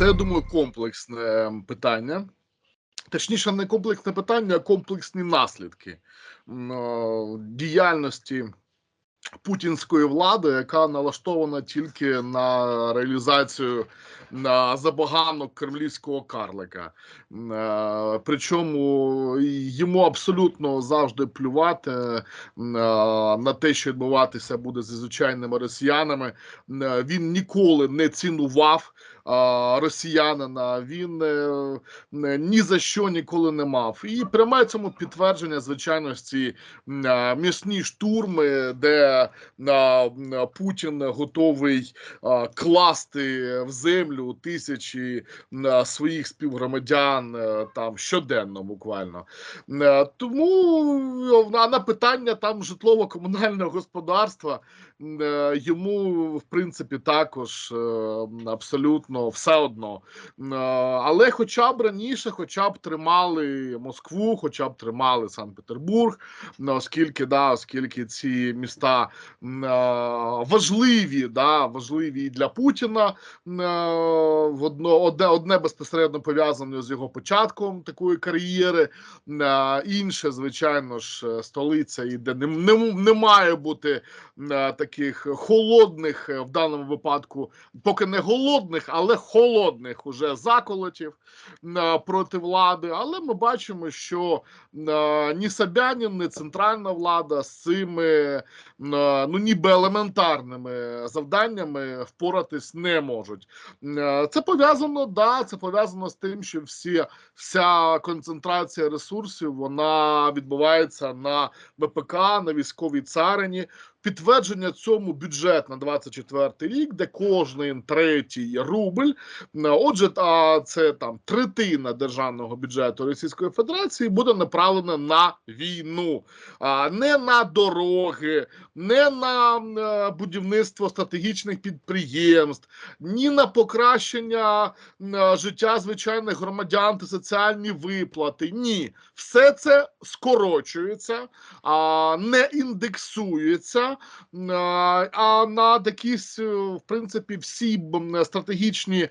Це я думаю комплексне питання. Точніше, не комплексне питання, а комплексні наслідки е, діяльності путінської влади, яка налаштована тільки на реалізацію забаганок кремлівського карлика. Е, Причому йому абсолютно завжди плювати е, на те, що відбуватися буде зі звичайними росіянами. Е, Він ніколи не цінував росіянина. Він е, ні за що ніколи не мав. І пряме цьому підтвердження, звичайно, ж ці м'ясні штурми, де Путін готовий класти в землю тисячі м, своїх співгромадян е, там щоденно, буквально. Е, Тому е, на, питання там житлово-комунального господарства йому в принципі також е, абсолютно все одно. Е, Але хоча б раніше, хоча б тримали Москву, хоча б тримали Санкт-Петербург, оскільки да, оскільки ці міста е, важливі, да, важливі для Путіна. е, Одно, одне, одне безпосередньо пов'язане з його початком такої кар'єри, е, інше, звичайно ж, столиця, і де не, не, не має бути е, таких холодних е, в даному випадку, поки не голодних, але холодних уже заколотів е, проти влади. Але ми бачимо, що е, ні Собянін, ні центральна влада з цими ну ніби елементарними завданнями впоратись не можуть. Це пов'язано, да, це пов'язано з тим, що всі вся концентрація ресурсів вона відбувається на ВПК, на військовій царині. Підтвердження цьому бюджет на 24 рік, де кожний третій рубль. Отже, а це там третина державного бюджету Російської Федерації буде направлена на війну, а не на дороги, не на е, будівництво стратегічних підприємств, ні на покращення е, життя звичайних громадян та соціальні виплати. Ні, все це скорочується, а не індексується. А, А на якісь, е, в принципі, всі стратегічні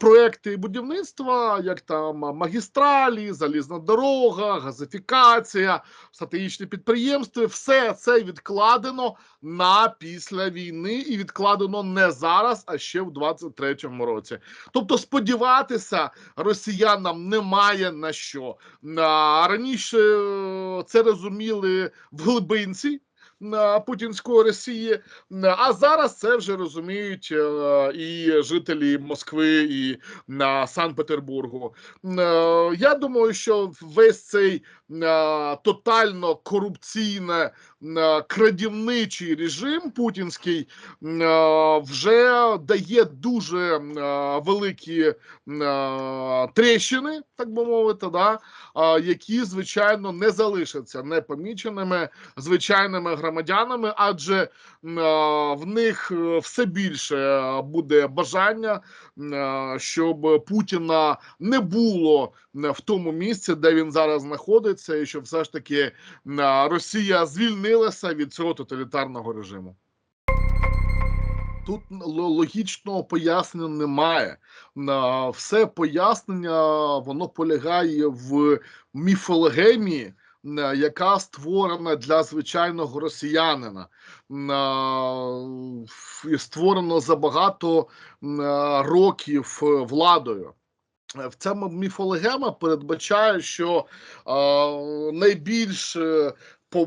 проекти будівництва, як там магістралі, залізна дорога, газифікація, стратегічні підприємства, все це відкладено на після війни і відкладено не зараз, а ще в 23-му році. Тобто, сподіватися росіянам немає на що. Раніше е, це розуміли в глибинці. Путінської Росії, а зараз це вже розуміють е, і жителі Москви і на Санкт-Петербургу. Е, Я думаю, що весь цей тотально корупційне е, крадівничий режим путінський е, вже дає дуже е, великі трещини, так би мовити, да, які звичайно не залишаться непоміченими звичайними громадянами, адже в них е, все більше е, буде бажання, щоб Путіна не було в тому місці, де він зараз знаходиться, і щоб все ж таки Росія звільнилася від цього тоталітарного режиму. Тут логічного пояснення немає. Все пояснення воно полягає в міфологемії, яка створена для звичайного росіянина. М, і Створено за багато років е, владою. Е, В цьому міфологема передбачає, що найбільш е,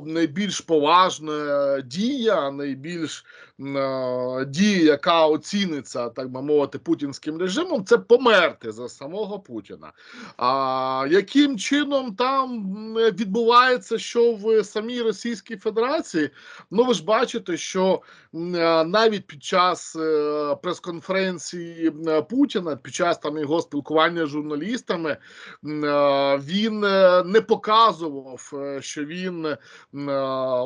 найбільш поважна дія, найбільш е, дія, яка оціниться, так би мовити, путінським режимом, це померти за самого Путіна. А яким чином там відбувається, що в самій Російській Федерації? Ну ви ж бачите, що е, навіть під час е, прес-конференції Путіна, під час там його спілкування з журналістами, він не показував, що він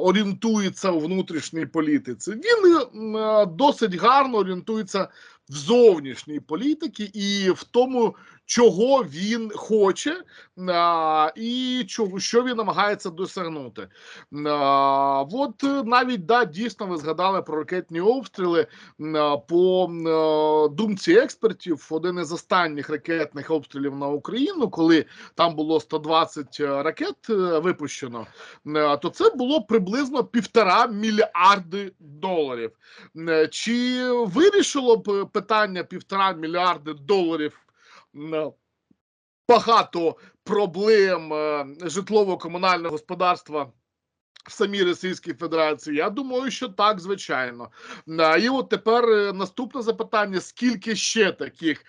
орієнтується у внутрішній політиці. Він досить гарно орієнтується в зовнішній політиці і в тому, чого він хоче а, і чого що він намагається досягнути. А, от навіть да, дійсно ви згадали про ракетні обстріли. По думці експертів, один із останніх ракетних обстрілів на Україну, коли там було 120 ракет е, випущено, то це було приблизно півтора мільярди доларів. Е, Чи вирішило б питання півтора мільярди доларів? Багато проблем е, житлово-комунального господарства в самій Російській Федерації. Я думаю, що так, звичайно. І от тепер е, наступне запитання: скільки ще таких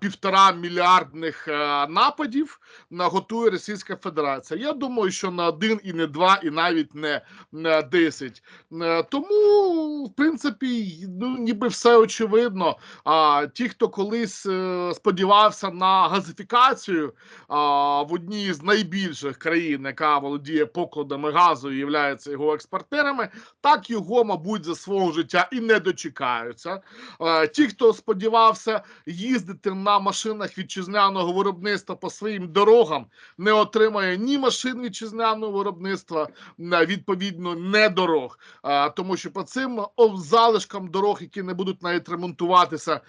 півтора мільярдних нападів на готує Російська Федерація? Я думаю, що на один і не два, і навіть не десять. Е, Тому, в принципі, ну ніби все очевидно. А ті, хто колись е, сподівався на газифікацію в одній з найбільших країн, яка володіє покладами газу і являється його експортерами, так його, мабуть, за свого життя і не дочекаються. Е, Ті, хто сподівався їздити на машинах вітчизняного виробництва по своїм дорогам, не отримає ні машин вітчизняного виробництва, е, відповідно, не дорог. Е, Тому що по цим залишкам дорог, які не будуть навіть ремонтуватися,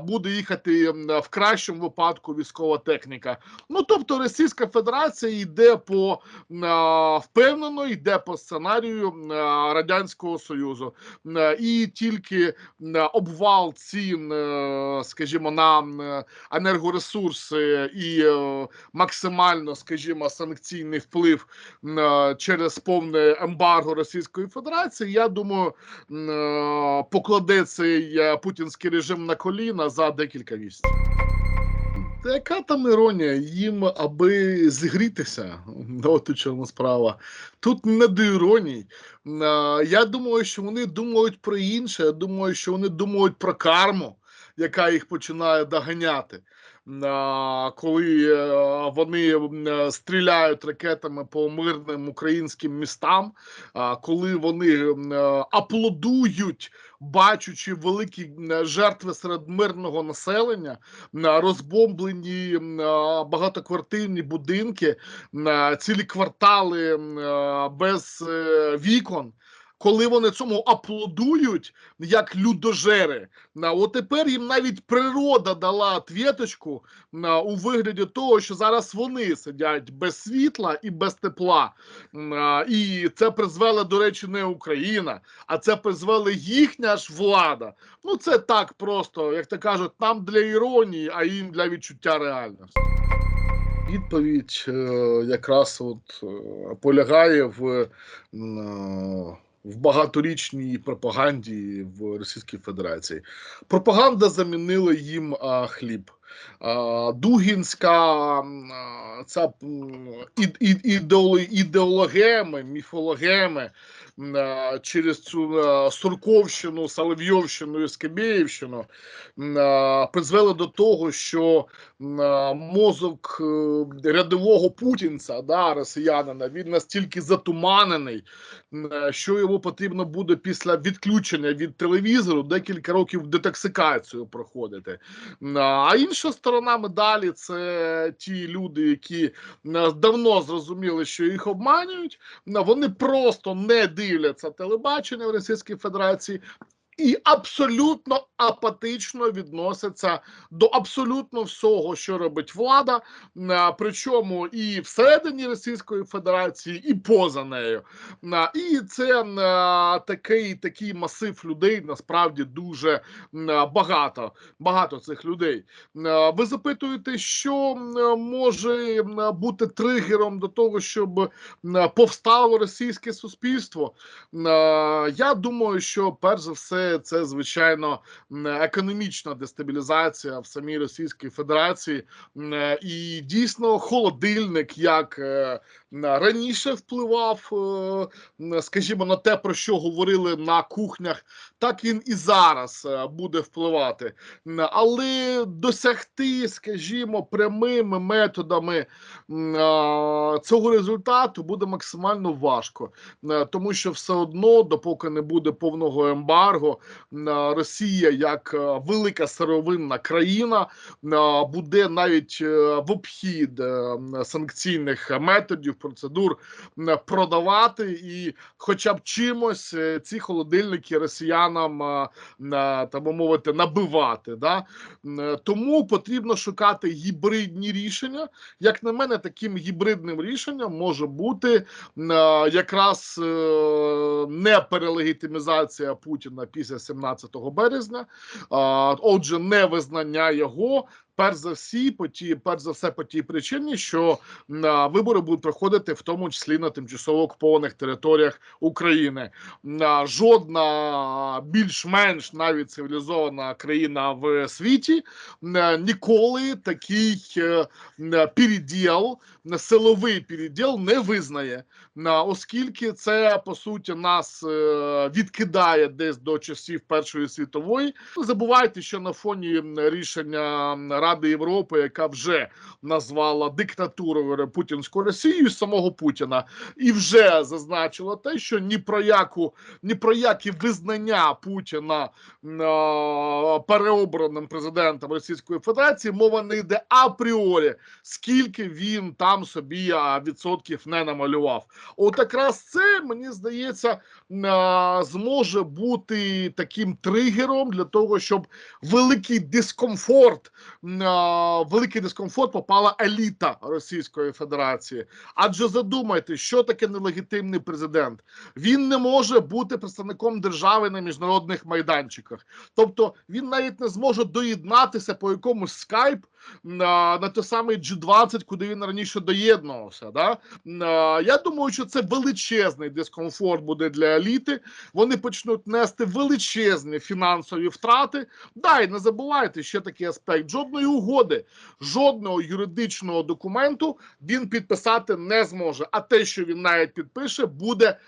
буде їхати в кращому випадку військова техніка. Ну тобто Російська Федерація йде по е, впевнено, йде по сценарію е, радянського союзу, Е, і тільки е, обвал цін, скажімо, на енергоресурси і максимально, скажімо, санкційний вплив через повне ембарго Російської Федерації. Я думаю, покладе цей путінський режим на коліна за декілька місяців. Та яка там іронія? Їм аби зігрітися, от у чому справа. Тут не до іроній. Я думаю, що вони думають про інше. Я думаю, що вони думають про карму, яка їх починає доганяти. Коли е, вони е, стріляють ракетами по мирним українським містам, коли вони е, аплодують, бачачи великі жертви серед мирного населення, на розбомблені багатоквартирні будинки, цілі квартали без вікон. Коли вони цьому аплодують як людожери, от тепер їм навіть природа дала отвіточку на у вигляді того, що зараз вони сидять без світла і без тепла. І це призвела, до речі, не Україна, а це призвела їхня ж влада. Ну це так просто, як то кажуть, нам для іронії, а їм для відчуття реальності. Відповідь е, якраз от е, полягає в, в багаторічній пропаганді в Російській Федерації. Пропаганда замінила їм а, хліб. Дугінська ця ідеологеми, міфологеми через цю Сурковщину, Соловйовщину і Скабєєвщину призвели до того, що мозок е, рядового путінця, да, росіянина, він настільки затуманений, е, що йому потрібно буде після відключення від телевізору декілька років детоксикацію проходити. А інша сторона медалі це ті люди, які е, давно зрозуміли, що їх обманюють. Вони просто не дивляться телебачення в Російській Федерації. І абсолютно апатично відносяться до абсолютно всього, що робить влада, а, причому і всередині Російської Федерації, і поза нею. А, І це такий такий масив людей насправді дуже багато. Багато цих людей. Ви запитуєте, що може бути тригером до того, щоб повстало російське суспільство? Е, Я думаю, що перш за все це звичайно економічна дестабілізація в самій Російській Федерації, е, і дійсно холодильник, як е, раніше впливав, е, скажімо, на те, про що говорили на кухнях, так він і зараз буде впливати. Але досягти, скажімо, прямими методами цього результату буде максимально важко. Тому що все одно, допоки не буде повного ембарго, Росія як е, велика сировинна країна буде навіть е, в обхід е, санкційних методів, процедур продавати і, хоча б чимось, ці холодильники росіянам би мовити набивати. Да? Тому потрібно шукати гібридні рішення. Як на мене, таким гібридним рішенням може бути якраз не перелегітимізація Путіна після 17 березня, отже, невизнання його. Перш за всі, по ті, перш за все, по тій причині, що на вибори будуть проходити в тому числі на тимчасово окупованих територіях України. На жодна більш-менш навіть цивілізована країна в світі е, ніколи такий е, переділ, силовий переділ не визнає, На- оскільки це по суті нас е, відкидає десь до часів Першої світової. Не забувайте, що на фоні рішення Ради Європи, яка вже назвала диктатурою путінську Росію самого Путіна, і вже зазначила те, що ні про яку ні про які визнання Путіна переобраним президентом Російської Федерації мова не йде апріорі, скільки він там собі відсотків не намалював. От якраз це мені здається зможе бути таким тригером для того, щоб великий дискомфорт, великий дискомфорт попала еліта Російської Федерації. Адже задумайте, що таке нелегітимний президент. Він не може бути представником держави на міжнародних майданчиках. Тобто він навіть не зможе доєднатися по якомусь скайп на, на той самий G20, куди він раніше доєднувався. Да? Я думаю, що це величезний дискомфорт буде для еліти. Вони почнуть нести величезні фінансові втрати. Да, і не забувайте ще такий аспект: жодної угоди, жодного юридичного документу він підписати не зможе. А те, що він навіть підпише, буде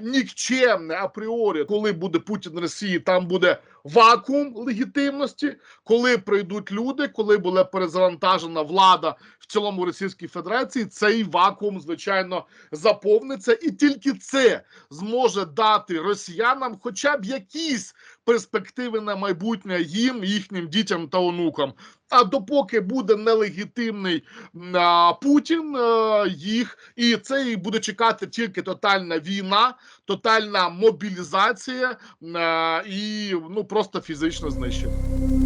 нікчемне апріорі, коли буде Путін Росії, там буде вакуум легітимності, коли прийдуть люди, коли буде перезавантажена влада в цілому Російській Федерації, цей вакуум, звичайно, заповниться, і тільки це зможе дати росіянам хоча б якісь перспективи на майбутнє їм, їхнім дітям та онукам. А допоки буде нелегітимний а, Путін, а, їх і це і буде чекати тільки тотальна війна, тотальна мобілізація а, і ну просто фізичне знищення.